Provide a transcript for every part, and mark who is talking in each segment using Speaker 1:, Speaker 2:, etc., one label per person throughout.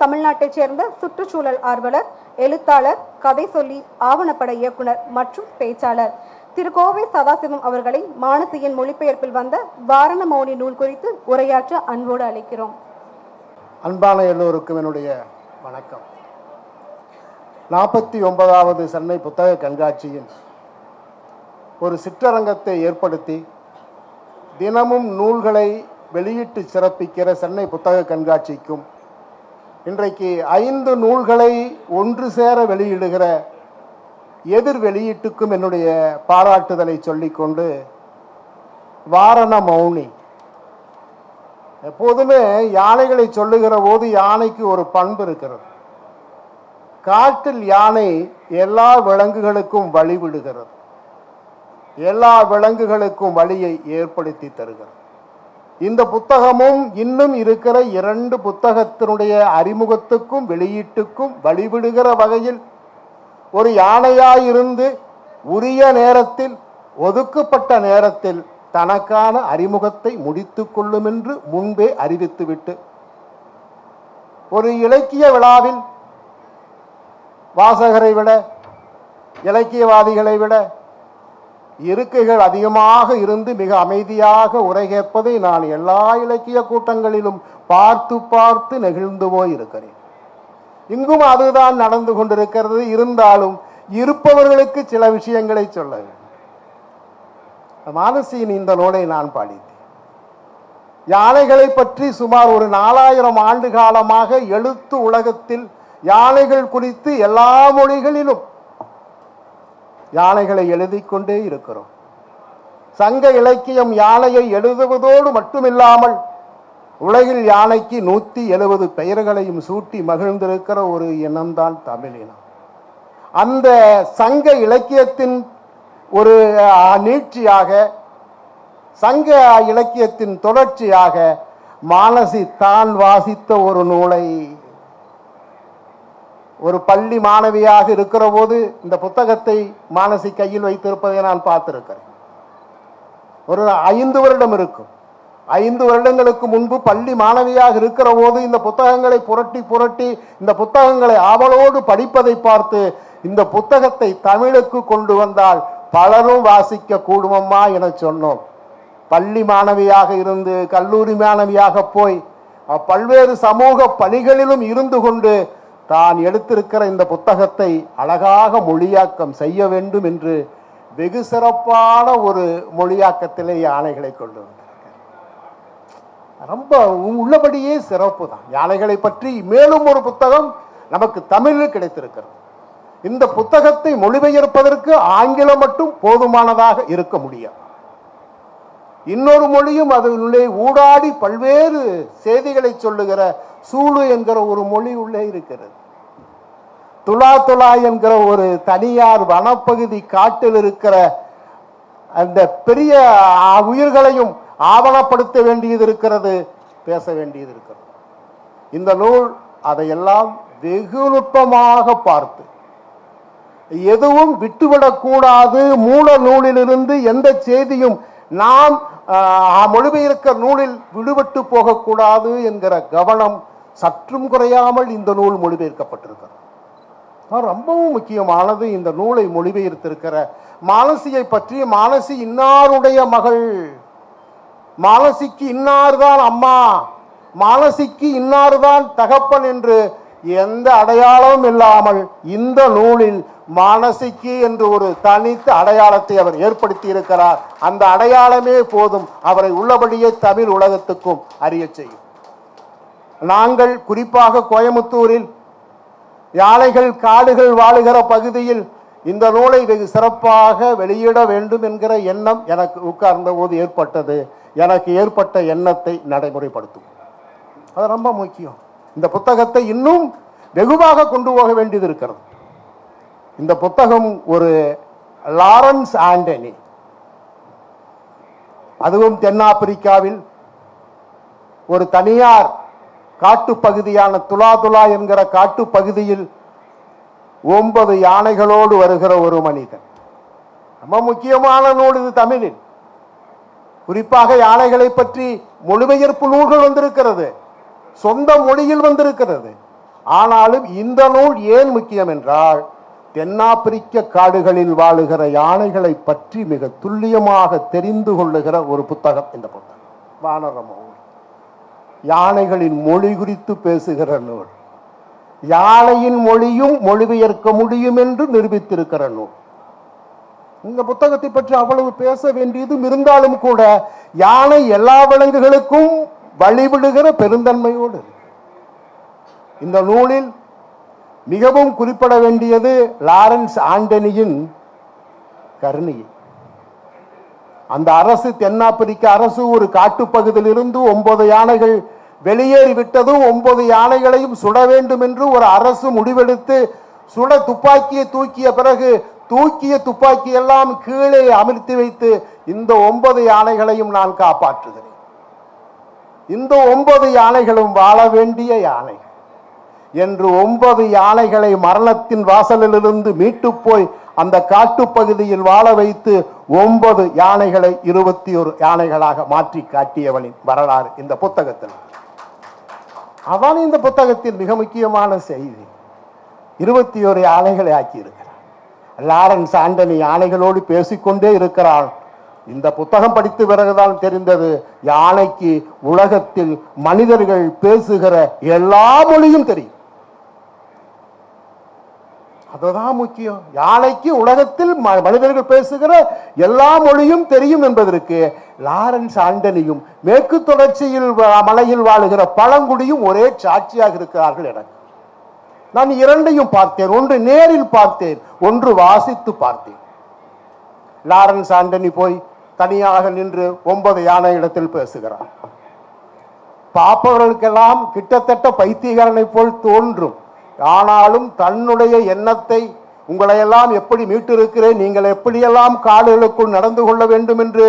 Speaker 1: தமிழ்நாட்டைச் சேர்ந்த சுற்றுச்சூழல் ஆர்வலர் எழுத்தாளர் கதை சொல்லி ஆவணப்பட இயக்குனர் மற்றும் பேச்சாளர். திரு. கோவை சதாசிவம் அவர்களை மானசியின் மொழிபெயர்ப்பில் வந்த வாரண மௌனி நூல் குறித்து உரையாற்ற அன்போடு அழைக்கிறோம்.
Speaker 2: அன்பான எல்லோருக்கும் என்னுடைய வணக்கம். நாற்பத்தி ஒன்பதாவது சென்னை புத்தக கண்காட்சியின் ஒரு சிற்றரங்கத்தை ஏற்படுத்தி தினமும் நூல்களை வெளியிட்டு சிறப்பிக்கிற சென்னை புத்தக கண்காட்சிக்கும் இன்றைக்கு ஐந்து நூல்களை ஒன்று சேர வெளியிடுகிற எதிர் வெளியீட்டுக்கும் என்னுடைய பாராட்டுதலை சொல்லிக்கொண்டு வாரண மௌனி எப்போதுமே யானைகளை சொல்லுகிற போது யானைக்கு ஒரு பண்பு இருக்கிறது. காட்டில் யானை எல்லா விலங்குகளுக்கும் வழி விடுகிறது. எல்லா விலங்குகளுக்கும் வழியை ஏற்படுத்தி தருகிறது. இந்த புத்தகமும் இன்னும் இருக்கிற இரண்டு புத்தகத்தினுடைய அறிமுகத்துக்கும் வெளியீட்டுக்கும் வழிவிடுகிற வகையில் ஒரு யானையாயிருந்து உரிய நேரத்தில் ஒதுக்கப்பட்ட நேரத்தில் தனக்கான அறிமுகத்தை முடித்து கொள்ளும் என்று முன்பே அறிவித்துவிட்டு ஒரு இலக்கிய விழாவில் வாசகரை விட இலக்கியவாதிகளை விட இருக்கைகள் அதிகமாக இருந்து மிக அமைதியாக உரை கேட்பதை நான் எல்லா இலக்கிய கூட்டங்களிலும் பார்த்து பார்த்து நெகிழ்ந்து போய் இருக்கிறேன் இங்கும் அதுதான் நடந்து கொண்டிருக்கிறது. இருந்தாலும் இருப்பவர்களுக்கு சில விஷயங்களை சொல்ல வேண்டும். மானசியின் இந்த நூலை நான் பாடித்தேன். யானைகளை பற்றி சுமார் ஒரு நாலாயிரம் ஆண்டு காலமாக எழுத்து உலகத்தில் யானைகள் குறித்து எல்லா மொழிகளிலும் யானைகளை எழுதி கொண்டே இருக்கிறோம். சங்க இலக்கியம் யானையை எழுதுவதோடு மட்டுமில்லாமல் உலகில் யானைக்கு நூற்றி எழுபது பெயர்களையும் சூட்டி மகிழ்ந்திருக்கிற ஒரு இனம்தான் தமிழ் இனம். அந்த சங்க இலக்கியத்தின் ஒரு நீட்சியாக சங்க இலக்கியத்தின் தொடர்ச்சியாக மானசி தான் வாசித்த ஒரு நூலை ஒரு பள்ளி மாணவியாக இருக்கிற போது இந்த புத்தகத்தை மானசி கையில் வைத்திருப்பதை நான் பார்த்திருக்கிறேன். ஒரு ஐந்து வருடம் இருக்கும். ஐந்து வருடங்களுக்கு முன்பு பள்ளி மாணவியாக இருக்கிற போது இந்த புத்தகங்களை புரட்டி புரட்டி இந்த புத்தகங்களை ஆவலோடு படிப்பதை பார்த்து இந்த புத்தகத்தை தமிழுக்கு கொண்டு வந்தால் பலரும் வாசிக்க கூடுமம்மா என சொன்னோம். பள்ளி மாணவியாக இருந்து கல்லூரி மாணவியாக போய் பல்வேறு சமூக பணிகளிலும் இருந்து கொண்டு தான் எடுத்திருக்கிற இந்த புத்தகத்தை அழகாக மொழியாக்கம் செய்ய வேண்டும் என்று வெகு சிறப்பான ஒரு மொழியாக்கத்திலே யானைகளை கொண்டு வந்திருக்கிறார் ரொம்ப உள்ளபடியே சிறப்பு தான். யானைகளை பற்றி மேலும் ஒரு புத்தகம் நமக்கு தமிழில் கிடைத்திருக்கிறது. இந்த புத்தகத்தை மொழிபெயர்ப்பதற்கு ஆங்கிலம் மட்டும் போதுமானதாக இருக்க முடியாது. இன்னொரு மொழியும் அதனுள்ளே ஊடாடி பல்வேறு செய்திகளை சொல்லுகிற சூளு என்கிற ஒரு மொழி உள்ளே இருக்கிறது. துலா துலா என்கிற ஒரு தனியார் வனப்பகுதி காட்டில் இருக்கிற அந்த பெரிய உயிர்களையும் ஆவணப்படுத்த வேண்டியது இருக்கிறது பேச வேண்டியது இருக்கிறது. இந்த நூல் அதையெல்லாம் வெகு நுட்பமாக பார்த்து எதுவும் விட்டுவிடக்கூடாது மூல நூலிலிருந்து எந்த செய்தியும் நாம் மொழிபெயர்க்க நூலில் விடுபட்டு போகக்கூடாது என்கிற கவனம் சற்றும் குறையாமல் இந்த நூல் மொழிபெயர்க்கப்பட்டிருக்கிறது. ரொம்பவும் முக்கியமானது இந்த நூலை மொழிபெயர்த்திருக்கிற மாலசியை பற்றி மானசி இன்னாருடைய மகள். மானசிக்கு இன்னார்தான் அம்மா. மானசிக்கு இன்னார்தான் தகப்பன் என்று எந்த அடையாளமும் இல்லாமல் இந்த நூலில் மானசிக்கு என்று ஒரு தனித்த அடையாளத்தை அவர் ஏற்படுத்தி இருக்கிறார் அந்த அடையாளமே போதும். அவரை உள்ளபடியே தமிழ் உலகத்துக்கும் அறியச் செய்யும். நாங்கள் குறிப்பாக கோயமுத்தூரில் யானைகள் காடுகள் வாழுகிற பகுதியில் இந்த நூலை வெகு சிறப்பாக வெளியிட வேண்டும் என்கிற எண்ணம் எனக்கு உட்கார்ந்த போது ஏற்பட்டது. எனக்கு ஏற்பட்ட எண்ணத்தை நடைமுறைப்படுத்தும் அது ரொம்ப முக்கியம். இந்த புத்தகத்தை இன்னும் வெகுவாக கொண்டு போக வேண்டியது இருக்கிறது. இந்த புத்தகம் ஒரு லாரன்ஸ் ஆண்டனி. அதுவும் தென்னாப்பிரிக்காவில் ஒரு தனியார் காட்டுப்பகுதியான துலா துலா என்கிற காட்டுப்பகுதியில் ஒன்பது யானைகளோடு வருகிற ஒரு மனிதன். ரொம்ப முக்கியமான நூல் இது தமிழில். குறிப்பாக யானைகளை பற்றி மொழிபெயர்ப்பு நூல்கள் வந்திருக்கிறது. சொந்த மொழியில் வந்திருக்கிறது. ஆனாலும் இந்த நூல் ஏன் முக்கியம் என்றால் தென்னாப்பிரிக்க காடுகளில் வாழுகிற யானைகளை பற்றி மிக துல்லியமாக தெரிந்து கொள்ளுகிற ஒரு புத்தகம் இந்த புத்தகம். வானரமோ? யானைகளின் மொழி குறித்து பேசுகிற நூல் யானையின் மொழியும் மொழிபெயர்க்க முடியும் என்று நிரூபித்திருக்கிற நூல் இந்த புத்தகத்தை பற்றி அவ்வளவு பேச வேண்டியதும் இருந்தாலும் கூட யானை எல்லா விலங்குகளுக்கும் வழிவிடுகிற பெருந்தன்மையோடு இந்த நூலில் மிகவும் குறிப்பிட வேண்டியது லாரன்ஸ் ஆண்டனியின் கருணையை. அந்த அரசு தென்னாப்பிரிக்க அரசு ஒரு காட்டுப்பகுதியிலிருந்து ஒன்பது யானைகள் வெளியேறி விட்டதும் ஒன்பது யானைகளையும் சுட வேண்டும் என்று ஒரு அரசு முடிவெடுத்து சுட துப்பாக்கியை தூக்கிய பிறகு தூக்கிய துப்பாக்கி எல்லாம் கீழே அமர்த்தி வைத்து இந்த ஒன்பது யானைகளையும் நான் காப்பாற்றுகிறேன். இந்த ஒன்பது யானைகளும் வாழ வேண்டிய யானைகள். என்று ஒன்பது யானைகளை மரணத்தின் வாசலிலிருந்து மீட்டு போய் அந்த காட்டுப்பகுதியில் வாழ வைத்து ஒன்பது யானைகளை இருபத்தி ஒரு யானைகளாக மாற்றி காட்டியவனின் வரலாறு இந்த புத்தகத்தில். அவன் இந்த புத்தகத்தின் மிக முக்கியமான செய்தி இருபத்தி ஒரு யானைகளை ஆக்கியிருக்கிறார் லாரன்ஸ் ஆண்டனி யானைகளோடு பேசிக்கொண்டே இருக்கிறாள் இந்த புத்தகம் படித்து பிறகுதான் தெரிந்தது யானைக்கு உலகத்தில் மனிதர்கள் பேசுகிற எல்லா மொழியும் தெரியும். அதுதான் முக்கியம். யானைக்கு உலகத்தில் ம- மனிதர்கள் பேசுகிற எல்லா மொழியும் தெரியும் என்பதற்கு லாரன்ஸ் ஆண்டனியும் மேற்கு தொடர்ச்சியில் மலையில் வாழுகிற பழங்குடியும் ஒரே சாட்சியாக இருக்கிறார்கள் எனக்கு. நான் இரண்டையும் பார்த்தேன். ஒன்று நேரில் பார்த்தேன் ஒன்று வாசித்து பார்த்தேன். லாரன்ஸ் ஆண்டனி போய் தனியாக நின்று ஒன்பது யானை இடத்தில் பேசுகிறார். பார்ப்பவர்களுக்கெல்லாம் கிட்டத்தட்ட பைத்தியகாரனை போல் தோன்றும். ஆனாலும் தன்னுடைய எண்ணத்தை உங்களையெல்லாம் எப்படி மீட்டிருக்கிறேன் நீங்கள் எப்படியெல்லாம் காடுகளுக்குள் நடந்து கொள்ள வேண்டும் என்று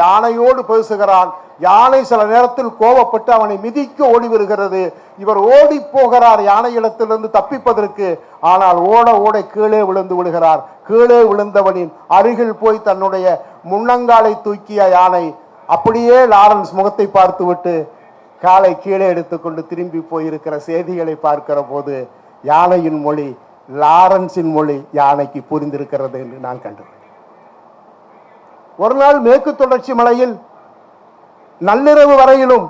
Speaker 2: யானையோடு பேசுகிறான். யானை சில நேரத்தில் கோபப்பட்டு அவனை மிதிக்க ஓடி வருகிறது. இவர் ஓடி போகிறார் யானை இடத்திலிருந்து தப்பிப்பதற்கு. ஆனால் ஓட ஓட கீழே விழுந்து விடுகிறார். கீழே விழுந்தவனின் அருகில் போய் தன்னுடைய முன்னங்காலை தூக்கிய யானை அப்படியே லாரன்ஸ் முகத்தை பார்த்துவிட்டு காலை கீழே எடுத்துக்கொண்டு திரும்பி போயிருக்கிற செய்திகளை பார்க்கிற போது யானையின் மொழி லாரன்ஸின் மொழி யானைக்கு புரிந்திருக்கிறது என்று நான் கண்டேன் ஒரு நாள் மேற்கு தொடர்ச்சி மலையில் நள்ளிரவு வரையிலும்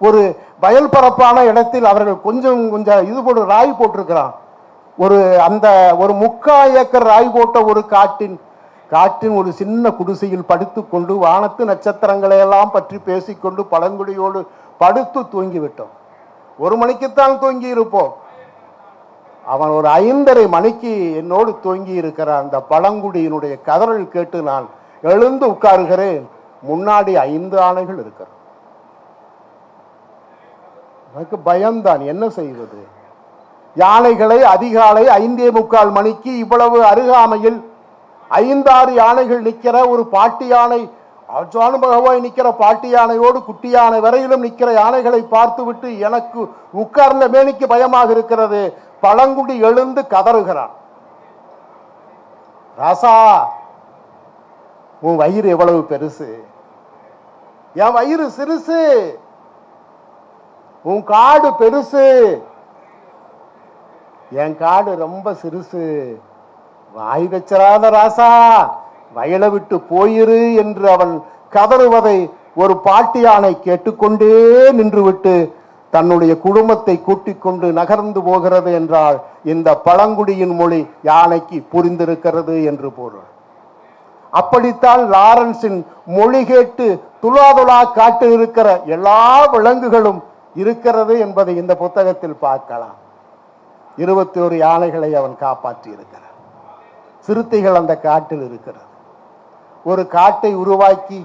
Speaker 2: ஒரு வயல் பரப்பான இடத்தில் அவர்கள் கொஞ்சம் கொஞ்சம் இது போட்டு ராய் போட்டிருக்கிறான். ஒரு அந்த ஒரு முக்கா ஏக்கர் ராய் போட்ட ஒரு காட்டின் காற்றின் ஒரு சின்ன குடிசையில் படுத்துக்கொண்டு வானத்து நட்சத்திரங்களை எல்லாம் பற்றி பேசிக்கொண்டு பழங்குடியோடு படுத்து தூங்கிவிட்டோம். ஒரு மணிக்குத்தான் தூங்கி இருப்போம் அவன் ஒரு ஐந்தரை மணிக்கு என்னோடு தூங்கி இருக்கிற அந்த பழங்குடியினுடைய கதறல் கேட்டு நான் எழுந்து உட்காருகிறேன். முன்னாடி ஐந்து ஆணைகள் இருக்கிற எனக்கு பயம்தான். என்ன செய்வது? யானைகளை அதிகாலை ஐந்தே முக்கால் மணிக்கு இவ்வளவு அருகாமையில் ஐந்தாறு யானைகள் நிற்கிற ஒரு பாட்டி யானை அனுபகமாய் நிற்கிற பாட்டி யானையோடு குட்டி யானை வரையிலும் நிற்கிற யானைகளை பார்த்துவிட்டு எனக்கு உட்கார்ந்த மேனிக்கு பயமாக இருக்கிறது. பழங்குடி எழுந்து கதறுகிறான். ராசா உன் வயிறு எவ்வளவு பெருசு? என் வயிறு சிறுசு. உன் காடு பெருசு. என் காடு ரொம்ப சிறுசு. வாய் வச்சிராத ராசா வயலை விட்டு போயிரு என்று அவன் கதறுவதை ஒரு பாட்டியானை கேட்டுக்கொண்டே நின்றுவிட்டு தன்னுடைய குடும்பத்தை கூட்டிக் கொண்டு நகர்ந்து போகிறது என்றால் இந்த பழங்குடியின் மொழி யானைக்கு புரிந்திருக்கிறது என்று பொருள். அப்படித்தான் லாரன்ஸின் மொழி கேட்டு துலாதுலா காட்டு இருக்கிற எல்லா விலங்குகளும் இருக்கிறது என்பதை இந்த புத்தகத்தில் பார்க்கலாம். இருபத்தி ஒரு யானைகளை அவன் காப்பாற்றி இருக்கிறான் சிறுத்தைகள் அந்த காட்டில் இருக்கிறது. ஒரு காட்டை உருவாக்கி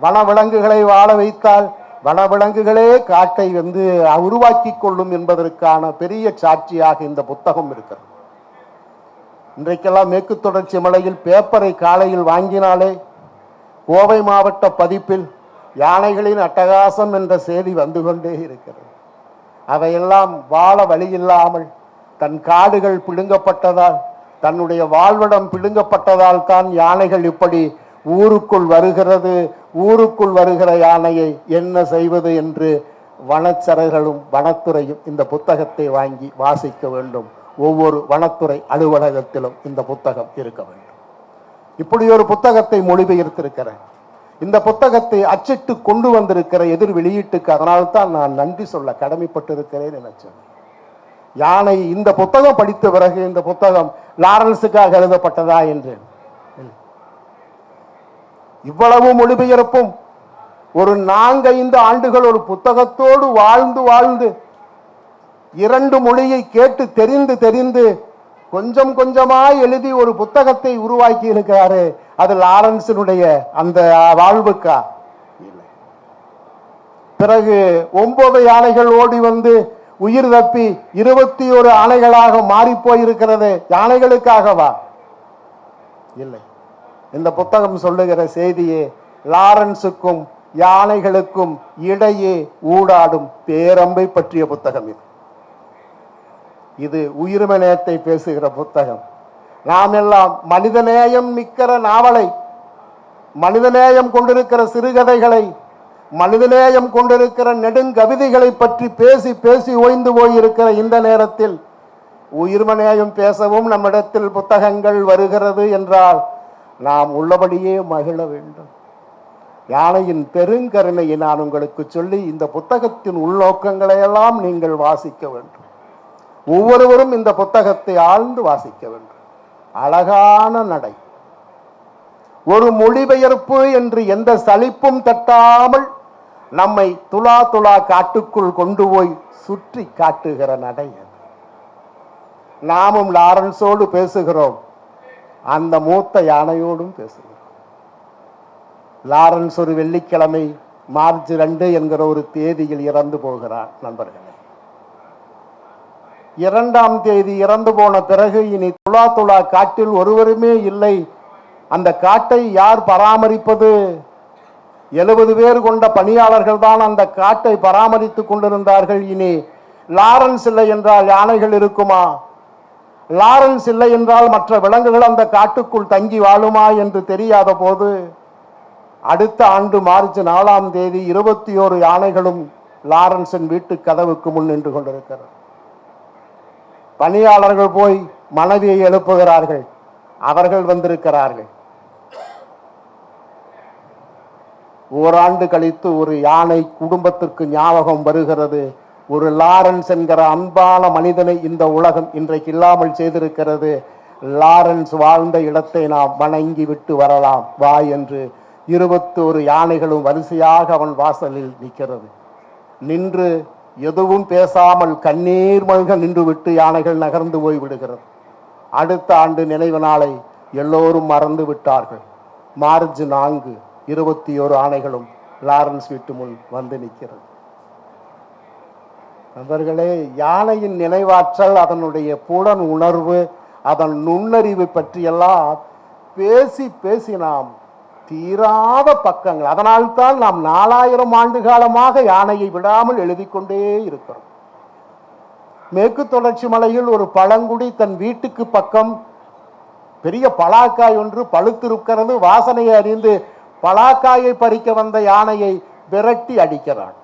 Speaker 2: வனவிலங்குகளை வாழ வைத்தால் வனவிலங்குகளே காட்டை வந்து உருவாக்கி கொள்ளும் என்பதற்கான பெரிய சாட்சியாக இந்த புத்தகம் இருக்கிறது. இன்றைக்கெல்லாம் மேற்கு தொடர்ச்சி மலையில் பேப்பரை காலையில் வாங்கினாலே கோவை மாவட்ட பதிப்பில் யானைகளின் அட்டகாசம் என்ற செய்தி வந்து கொண்டே இருக்கிறது. அவையெல்லாம் வாழ வழியில்லாமல் தன் காடுகள் பிடுங்கப்பட்டதால் தன்னுடைய வாழ்விடம் பிடுங்கப்பட்டதால் தான் யானைகள் இப்படி ஊருக்குள் வருகிறது ஊருக்குள் வருகிற யானையை என்ன செய்வது என்று வனச்சரகர்களும் வனத்துறையும் இந்த புத்தகத்தை வாங்கி வாசிக்க வேண்டும். ஒவ்வொரு வனத்துறை அலுவலகத்திலும் இந்த புத்தகம் இருக்க வேண்டும். இப்படி ஒரு புத்தகத்தை மொழிபெயர்த்திருக்கிறேன். இந்த புத்தகத்தை அச்சிட்டு கொண்டு வந்திருக்கிற எதிர் வெளியீட்டுக்கு அதனால்தான் நான் நன்றி சொல்ல கடமைப்பட்டிருக்கிறேன் என சொன்னேன். யானை இந்த புத்தகம் படித்த பிறகு இந்த புத்தகம் லாரன்ஸுக்காக எழுதப்பட்டதா என்றேன். இவ்வளவு மொழிபெயர்ப்பும் ஒரு நான்கைந்து ஆண்டுகள் ஒரு புத்தகத்தோடு வாழ்ந்து வாழ்ந்து இரண்டு மொழியை கேட்டு தெரிந்து தெரிந்து கொஞ்சம் கொஞ்சமாய் எழுதி ஒரு புத்தகத்தை உருவாக்கி இருக்கிறாரு. அது லாரன்ஸினுடைய அந்த வாழ்வுக்கா? பிறகு ஒன்பது யானைகள் ஓடி வந்து உயிர் தப்பி இருபத்தி ஒரு ஆணைகளாக மாறி போயிருக்கிறது. யானைகளுக்காகவா? இல்லை. இந்த புத்தகம் சொல்லுகிற செய்தியே லாரன்ஸுக்கும் யானைகளுக்கும் இடையே ஊடாடும் பேரம்பை பற்றிய புத்தகம் இது. இது உயிர்மநேயத்தை பேசுகிற புத்தகம். நாம் எல்லாம் மனிதநேயம் மிக்கிற நாவலை மனிதநேயம் கொண்டிருக்கிற சிறுகதைகளை மனிதநேயம் கொண்டிருக்கிற நெடுங்கவிதைகளை பற்றி பேசி பேசி ஓய்ந்து போயிருக்கிற இந்த நேரத்தில் உயிர்மநேயம் பேசவும் நம்மிடத்தில் புத்தகங்கள் வருகிறது என்றால் நாம் உள்ளபடியே மகிழ வேண்டும். யானையின் பெருங்கருணையை நான் உங்களுக்கு சொல்லி இந்த புத்தகத்தின் உள்நோக்கங்களையெல்லாம் நீங்கள் வாசிக்க வேண்டும். ஒவ்வொருவரும் இந்த புத்தகத்தை ஆழ்ந்து வாசிக்க வேண்டும். அழகான நடை. ஒரு மொழிபெயர்ப்பு என்று எந்த சலிப்பும் தட்டாமல் நம்மை துலா துலா காட்டுக்குள் கொண்டு போய் சுற்றி காட்டுகிற நடை அது. நாமும் லாரன்ஸோடு பேசுகிறோம். அந்த மூத்த யானையோடும் பேசுகிறோம் லாரன்ஸ் ஒரு வெள்ளிக்கிழமை மார்ச் ரெண்டு என்கிற ஒரு தேதியில் இறந்து போகிறார் நண்பர்களே. இரண்டாம் தேதி இறந்து போன பிறகு இனி துலா துளா காட்டில் ஒருவருமே இல்லை. அந்த காட்டை யார் பராமரிப்பது? எழுபது பேர் கொண்ட பணியாளர்கள் தான் அந்த காட்டை பராமரித்துக் கொண்டிருந்தார்கள். இனி லாரன்ஸ் இல்லை என்றால் யானைகள் இருக்குமா? லாரன்ஸ் இல்லை என்றால் மற்ற விலங்குகள் அந்த காட்டுக்குள் தங்கி வாழுமா என்று தெரியாத போது அடுத்த ஆண்டு மார்ச் நாலாம் தேதி இருபத்தி ஓரு யானைகளும் லாரன்ஸின் வீட்டு கதவுக்கு முன் நின்று கொண்டிருக்கிறது. பணியாளர்கள் போய் மனைவியை எழுப்புகிறார்கள். அவர்கள் வந்திருக்கிறார்கள். ஓராண்டு கழித்து ஒரு யானை குடும்பத்திற்கு ஞாபகம் வருகிறது. ஒரு லாரன்ஸ் என்கிற அன்பான மனிதனை இந்த உலகம் இன்றைக்கு இல்லாமல் செய்திருக்கிறது. லாரன்ஸ் வாழ்ந்த இடத்தை நாம் வணங்கி விட்டு வரலாம். வா என்று இருபத்தோரு யானைகளும் வரிசையாக அவன் வாசலில் நிற்கிறது. நின்று எதுவும் பேசாமல் கண்ணீர் மல்க நின்று விட்டு யானைகள் நகர்ந்து போய் விடுகிறது. அடுத்த ஆண்டு நினைவு நாளை எல்லோரும் மறந்து விட்டார்கள். மார்ச் நான்கு இருபத்தி ஓரு ஆணைகளும் லாரன்ஸ் வீட்டு முன் வந்து நிற்கிறது. நண்பர்களே யானையின் நினைவாற்றல் அதனுடைய புலன் உணர்வு அதன் நுண்ணறிவு பற்றியெல்லாம் பேசி பேசி நாம் தீராத பக்கங்கள். அதனால்தான் நாம் நாலாயிரம் ஆண்டு காலமாக யானையை விடாமல் எழுதி கொண்டே இருக்கிறோம். மேற்கு தொடர்ச்சி மலையில் ஒரு பழங்குடி தன் வீட்டுக்கு பக்கம் பெரிய பலாக்காய் ஒன்று பழுத்திருக்கிறது. வாசனையை அறிந்து பலாக்காயை பறிக்க வந்த யானையை விரட்டி அடிக்கிறான்.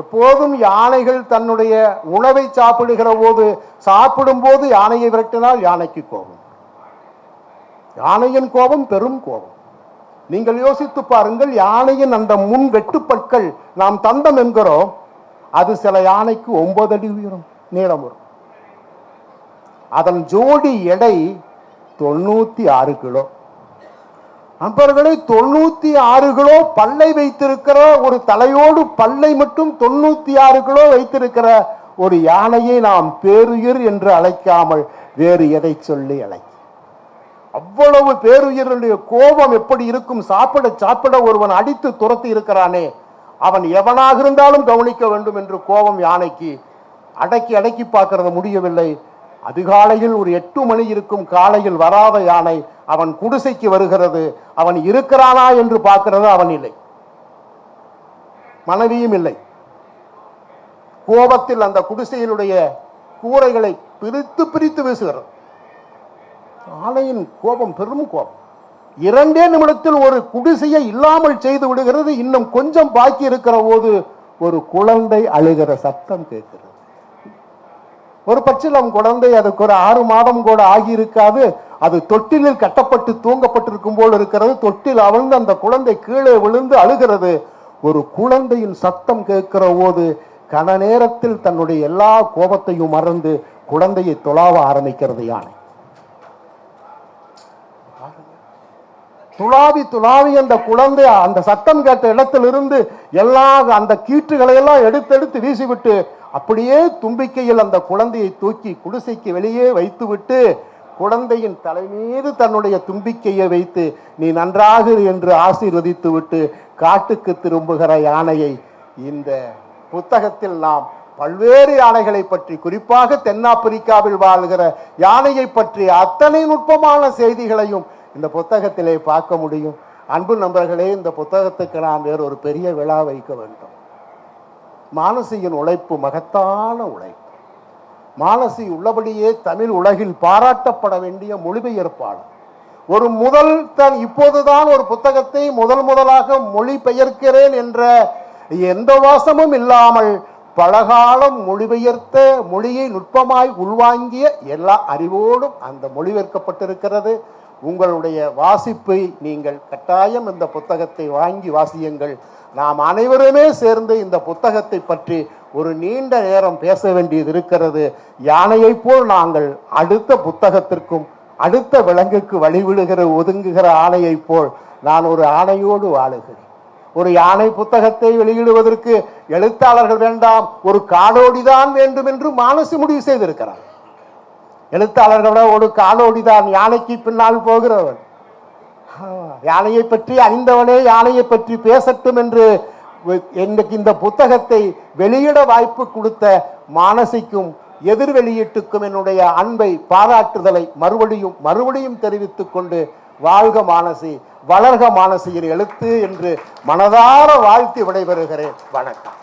Speaker 2: எப்போதும் யானைகள் தன்னுடைய உணவை சாப்பிடுகிற போது சாப்பிடும் போது யானையை விரட்டினால் யானைக்கு கோபம். யானையின் கோபம் பெரும் கோபம். நீங்கள் யோசித்து பாருங்கள் யானையின் அந்த முன் வெட்டுப்பற்கள் நாம் தந்தம் என்கிறோம் அது சில யானைக்கு ஒன்பது அடி உயரும் நீளம் வரும். அதன் ஜோடி எடை தொண்ணூத்தி ஆறு கிலோ. நண்பர்களே தொண்ணூத்தி ஆறு கிலோ பல்லை வைத்திருக்கிற ஒரு தலையோடு பல்லை மட்டும் தொண்ணூத்தி ஆறு கிலோ வைத்திருக்கிற ஒரு யானையை நாம் பேருயிர் என்று அழைக்காமல் வேறு எதை சொல்லி அழைக்க? அவ்வளவு பேருயிரினுடைய கோபம் எப்படி இருக்கும்? சாப்பிட சாப்பிட ஒருவன் அடித்து துரத்தி இருக்கிறானே. அவன் எவனாக இருந்தாலும் கவனிக்க வேண்டும் என்று கோபம் யானைக்கு அடக்கி அடக்கி பார்க்கறது. முடியவில்லை. அதிகாலையில் ஒரு எட்டு மணி இருக்கும் காலையில் வராத யானை அவன் குடிசைக்கு வருகிறது அவன் இருக்கிறானா என்று பார்க்கிறது அவன் இல்லை. மனைவியும் இல்லை. கோபத்தில் அந்த குடிசையினுடைய கூரைகளை பிரித்து பிரித்து வீசுகிறது. ஆலையின் கோபம் பெரும் கோபம். இரண்டே நிமிடத்தில் ஒரு குடிசையை இல்லாமல் செய்து விடுகிறது. இன்னும் கொஞ்சம் பாக்கி இருக்கிற போது ஒரு குழந்தை அழுகிற சத்தம் கேட்கிறது. ஒரு பட்சம் குழந்தை அதுக்கு ஒரு ஆறு மாதம் கூட ஆகியிருக்காது. அது தொட்டிலில் கட்டப்பட்டு தூங்கப்பட்டிருக்கும் போல் இருக்கிறது. தொட்டில் அவிழ்ந்து அந்த குழந்தை கீழே விழுந்து அழுகிறது. ஒரு குழந்தையின் சத்தம் கேட்கிற போது கன நேரத்தில் தன்னுடைய எல்லா கோபத்தையும் மறந்து குழந்தையை துளாவ ஆரம்பிக்கிறது யானை. துளாவி துளாவி அந்த குழந்தை அந்த சத்தம் கேட்ட இடத்திலிருந்து எல்லா அந்த கீற்றுகளை எல்லாம் எடுத்தெடுத்து வீசிவிட்டு அப்படியே தும்பிக்கையில் அந்த குழந்தையை தூக்கி குடிசைக்கு வெளியே வைத்துவிட்டு குழந்தையின் தலை மீது தன்னுடைய தும்பிக்கையை வைத்து நீ நன்றாக என்று ஆசீர்வதித்து விட்டு காட்டுக்கு திரும்புகிற யானையை இந்த புத்தகத்தில் நாம் பல்வேறு யானைகளை பற்றி குறிப்பாக தென்னாப்பிரிக்காவில் வாழ்கிற யானையை பற்றி அத்தனை நுட்பமான செய்திகளையும் இந்த புத்தகத்திலே பார்க்க முடியும். அன்பு நண்பர்களே இந்த புத்தகத்துக்கு நாம் வேறு ஒரு பெரிய விழா வைக்க வேண்டும். மானசியின் உழைப்பு மகத்தான உழைப்பு. மானசி உள்ளபடியே தமிழ் உலகில் பாராட்டப்பட வேண்டிய மொழிபெயர்ப்பாளர் ஒரு முதல் தன் இப்போதுதான் ஒரு புத்தகத்தை முதல் முதலாக மொழி பெயர்க்கிறேன் என்ற எந்த வாசமும் இல்லாமல் பலகாலம் மொழிபெயர்த்த மொழியை நுட்பமாய் உள்வாங்கிய எல்லா அறிவோடும் அந்த மொழிபெயர்க்கப்பட்டிருக்கிறது. உங்களுடைய வாசிப்பை நீங்கள் கட்டாயம் இந்த புத்தகத்தை வாங்கி வாசியுங்கள். நாம் அனைவருமே சேர்ந்து இந்த புத்தகத்தை பற்றி ஒரு நீண்ட நேரம் பேச வேண்டியது இருக்கிறது. யானையைப் போல் நாங்கள் அடுத்த புத்தகத்திற்கும் அடுத்த விலங்குக்கு வழிவிடுகிற ஒதுங்குகிற ஆணையைப் போல் நான் ஒரு ஆணையோடு வாழுகிறேன். ஒரு யானை புத்தகத்தை வெளியிடுவதற்கு எழுத்தாளர்கள் வேண்டாம் ஒரு காடோடிதான் வேண்டும் என்று மானசி முடிவு செய்திருக்கிறார். எழுத்தாளர்களோட ஒரு காலோடிதான். யானைக்கு பின்னால் போகிறவன். யானையை பற்றி அறிந்தவனே யானையை பற்றி பேசட்டும் என்று எனக்கு இந்த புத்தகத்தை வெளியிட வாய்ப்பு கொடுத்த மானசிக்கும் எதிர் வெளியீட்டுக்கும் என்னுடைய அன்பை பாராட்டுதலை மறுபடியும் மறுபடியும் தெரிவித்துக் கொண்டு வாழ்க மானசி வளர்க மானசியின் எழுத்து என்று மனதார வாழ்த்தி விடைபெறுகிறேன். வணக்கம்.